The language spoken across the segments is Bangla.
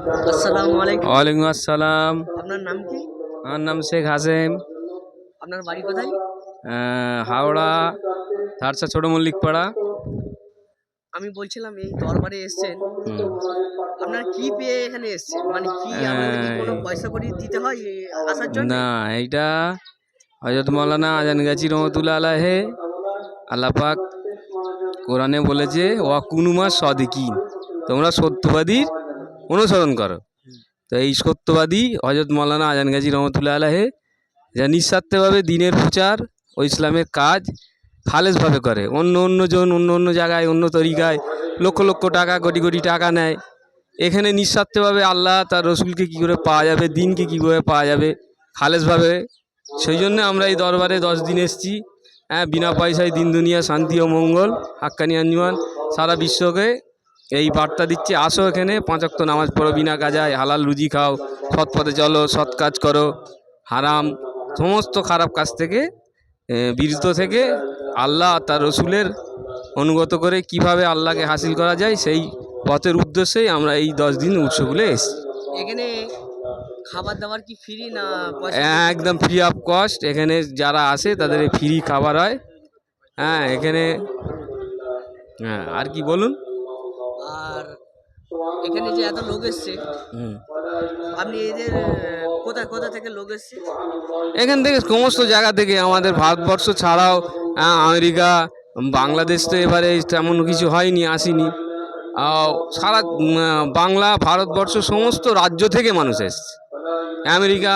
আসসালামু আলাইকুম। ওয়ালাইকুম আসসালাম। আপনার নাম কি? আমার নাম শেখ হাসেম। আপনার বাড়ি কোথায়? হাওড়া ধারসা ছোট মল্লিক পাড়া আমি বলছিলাম এই দরবারে এসেছেন। আপনার কি পেয়ে এখানে এসেছেন? মানে কি আপনাদের কি কোনো পয়সা করে দিতে হয় এই আসার জন্য? না এইটা হজরত মৌলানা আজান গাছি রহমতুল্লা আলাহে আল্লাপাক কোরআনে বলেছে ওয়া কুনুমা সদিকিন। তোমরা সত্যবাদীর অনুসরণ করো। তো এই সত্যবাদী হজরত মৌলানা আজান গাজী রহমতুল্লাহ আলাহে যা নিঃস্বার্থভাবে দিনের প্রচার ও ইসলামের কাজ খালেসভাবে করে। অন্য অন্য জন অন্য অন্য জায়গায় অন্য তরিকায় লক্ষ লক্ষ টাকা কোটি কোটি টাকা নেয়। এখানে নিঃস্বার্থভাবে আল্লাহ তার রসুলকে কী করে পাওয়া যাবে দিনকে কী করে পাওয়া যাবে খালেসভাবে সেই জন্য আমরা এই দরবারে দশ দিন এসেছি। হ্যাঁ বিনা পয়সায় দিন দুনিয়া শান্তি ও মঙ্গল। হাক্কানি আঞ্জুমান সারা বিশ্বকে এই বার্তা দিচ্ছে আসো এখানে পাঁচক্ত নামাজ পড়ো বিনা কাজায় হালাল রুজি খাও সৎ পথে চলো সৎ কাজ করো হারাম সমস্ত খারাপ কাজ থেকে বিরত থেকে আল্লাহ আর তার রসুলের অনুগত করে কীভাবে আল্লাহকে হাসিল করা যায় সেই পথের উদ্দেশ্যেই আমরা এই দশ দিন উৎসবগুলো এসেছি। এখানে খাবার দাবার কি ফ্রি না একদম ফ্রি অফ কস্ট এখানে যারা আসে তাদের ফ্রি খাবার হয়। হ্যাঁ এখানে হ্যাঁ আর কি বলুন? আর এখানে যে এত লোক এসছে হুম। আপনি এদের কোথা কোথা থেকে লোক এসছে? এখান থেকে সমস্ত জায়গা থেকে আমাদের ভারতবর্ষ ছাড়াও আমেরিকা বাংলাদেশ তো এবারে তেমন কিছু হয়নি আসেনি। সারা বাংলা ভারতবর্ষ সমস্ত রাজ্য থেকে মানুষ এসছে। আমেরিকা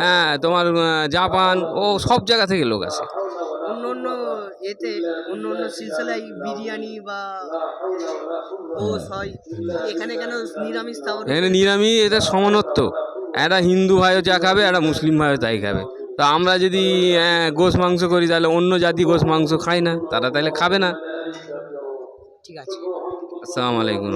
হ্যাঁ তোমার জাপান ও সব জায়গা থেকে লোক আসে। অন্য অন্য এতে অন্য অন্য সিলসিলায় বিরিয়ানি বা গোস হয় এখানে কেন নিরামিষ তাও এখানে নিরামিষ এটা সমানত্ব। একটা হিন্দু ভাইও যা খাবে একটা মুসলিম ভাইও তাই খাবে। তো আমরা যদি আহ, গোশ মাংস করি তাহলে অন্য জাতি গোশ মাংস খায় না তারা তাহলে খাবে না। ঠিক আছে। আসসালামু আলাইকুম।